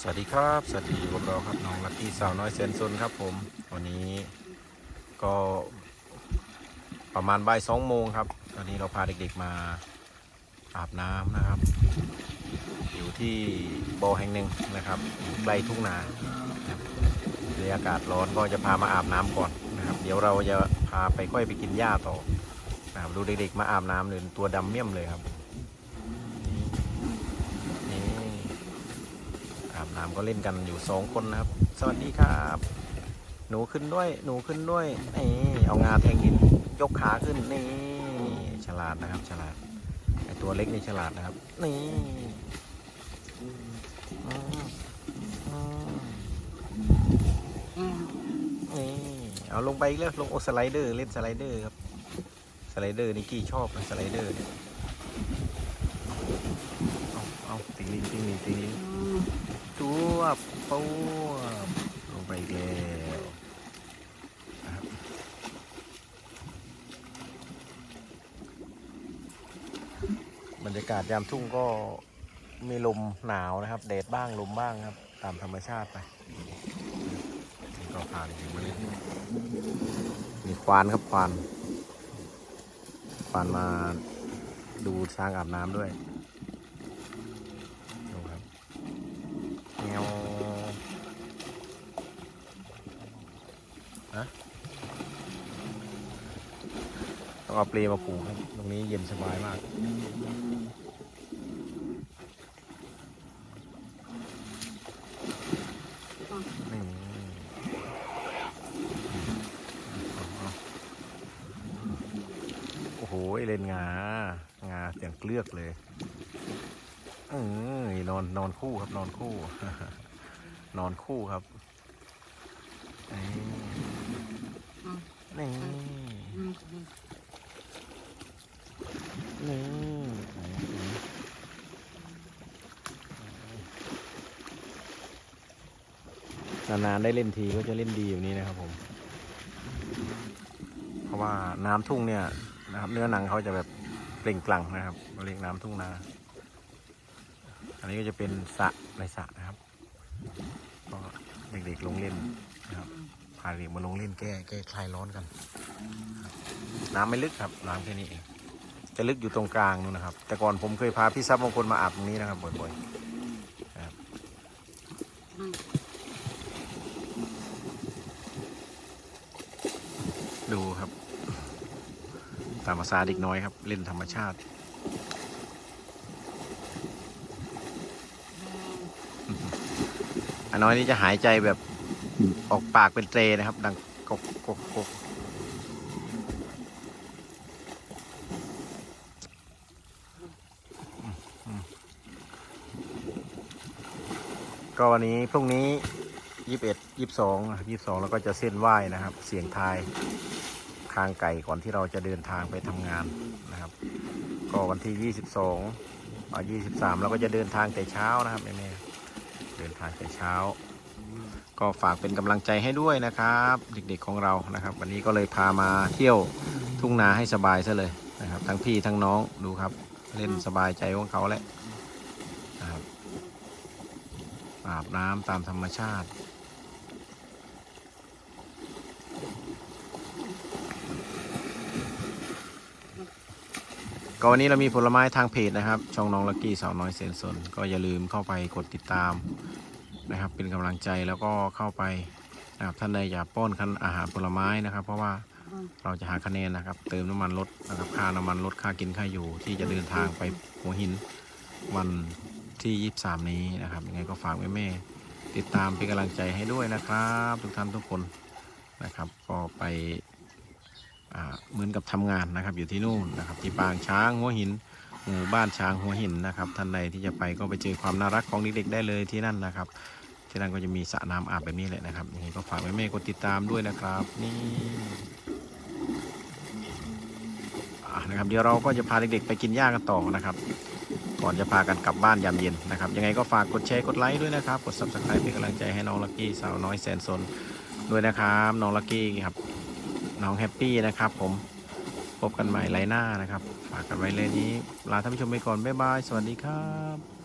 สวัสดีครับ สวัสดีพวกเราครับน้องลักกี้สาวน้อยเซนซุนครับผม วันนี้ก็ประมาณบ่ายสองโมงครับ ตอนนี้เราพาเด็กๆมาอาบน้ำนะครับ อยู่ที่บ่อแห่งหนึ่งนะครับใกล้ทุ่งนานะครับในอากาศร้อนก็จะพามาอาบน้ำก่อนนะครับ เดี๋ยวเราจะพาไปค่อยไปกินหญ้าต่อนะครับดูเด็กๆมาอาบน้ำเลยตัวดำเมี่ยมเลยครับนี่นี่ อาบน้ำก็เล่นกันอยู่สองคนนะครับ สวัสดีครับ หนูขึ้นด้วย หนูขึ้นด้วยนี่เอางาแทงหินยกขาขึ้นนี่ฉลาดนะครับ ฉลาดไอตัวเล็กนี่ฉลาดนะครับ นี่นี่เอาลงไปอีกแล้วลงโอสไลเดอร์เล่นสไลเดอร์ครับสไลเดอร์นี่กี่ชอบนะสไลเดอร์เนี่ยเอาเอาติงลิงติงลิงติงลิง ตัวปูลงไปอีกแล้วนะครับ บรรยากาศยามทุ่งก็มีลมหนาวนะครับแดดบ้างลมบ้างครับ ตามธรรมชาติไปนี่ก็พาเด็กๆมาเล่นมีควานครับควาน ควานมาดูช้างอาบน้ำด้วยดูครับเงวฮะ ต้องเอาเปลมาผูกครับ ตรงนี้เย็นสบายมาก นี่โอ้โหเล่นงา งาเสียงเกลือกเลยเออนอนนอนคู่ครับ นอนคู่ นอนคู่ครับนี่ นี่ นี่นานๆได้เล่นทีก็จะเล่นดีอยู่นี้นะครับผม เพราะว่าน้ำทุ่งเนี่ยนะครับ เนื้อหนังเขาจะแบบเปล่งปลั่งนะครับเรียกน้ำทุ่งนา อันนี้ก็จะเป็นสระในสระนะครับ ก็เด็กๆลงเล่นนะครับพาเด็กมาลงเล่นแก้แก้คลายร้อนกัน น้ำไม่ลึกครับ น้ำแค่นี้เอง จะลึกอยู่ตรงกลางนู่นนะครับ แต่ก่อนผมเคยพาพี่ซับบางคนมาอาบตรงนี้นะครับบ่อยๆนะครับดูครับ ตามภาษาเด็กน้อยครับ เล่นธรรมชาติอันน้อยนี่จะหายใจแบบออกปากเป็นเตรนะครับ ดังกกกก ก็วันนี้พรุ่งนี้ยี่สิบเอ็ดยี่สิบสองยี่สิบสองแล้วก็จะเส้นไหว้นะครับ เสียงทายคางไก่ก่อนที่เราจะเดินทางไปทำงานนะครับ ก็วันที่ยี่สิบสองยี่สิบสามเราก็จะเดินทางแต่เช้านะครับแม่เดินทางแต่เช้า ก็ฝากเป็นกำลังใจให้ด้วยนะครับ เด็กๆของเรานะครับ วันนี้ก็เลยพามาเที่ยวทุ่งนาให้สบายซะเลยนะครับ ทั้งพี่ทั้งน้องดูครับ เล่นสบายใจของเขาแหละนะครับ อาบน้ำตามธรรมชาติ ก็วันนี้เรามีผลไม้ทางเพจนะครับ ช่องน้องลักกี้สาวน้อยเซนสนก็อย่าลืมเข้าไปกดติดตามนะครับ เป็นกำลังใจแล้วก็เข้าไปนะครับท่านใดอยากป้อนคันอาหารผลไม้นะครับ เพราะว่าเราจะหาคะแนนนะครับ เติมน้ำมันลดนะครับค่าน้ำมันลดค่ากินค่าอยู่ที่จะเดินทางไปหัวหินวัน ที่ 23 นี้นะครับยังไงก็ฝากแม่ๆติดตามเป็นกำลังใจให้ด้วยนะครับ ทุกท่านทุกคนนะครับ ก็ไปเหมือนกับทำงานนะครับ อยู่ที่นู่นนะครับ ที่ปางช้างหัวหินหมู่บ้านช้างหัวหินนะครับท่านใดที่จะไปก็ไปเจอความน่ารักของเด็กๆได้เลยที่นั่นนะครับ ที่นั่นก็จะมีสระน้ำอาบแบบนี้แหละนะครับยังไงก็ฝากแม่ๆกดติดตามด้วยนะครับนี่นะครับเดี๋ยวเราก็จะพาเด็กๆไปกินหญ้ากันต่อนะครับ ก่อนจะพากันกลับบ้านยามเย็นนะครับ ยังไงก็ฝากกดแชร์กดไลค์ด้วยนะครับ กดซับสไครป์เป็นกำลังใจให้น้องลักกี้สาวน้อยแสนสนด้วยนะครับน้องลักกี้ครับน้องแฮปปี้นะครับผมพบกันใหม่ไลน์หน้านะครับ ฝากกันไว้เลยนี้ลาท่านผู้ชมไปก่อน บ๊ายบาย สวัสดีครับ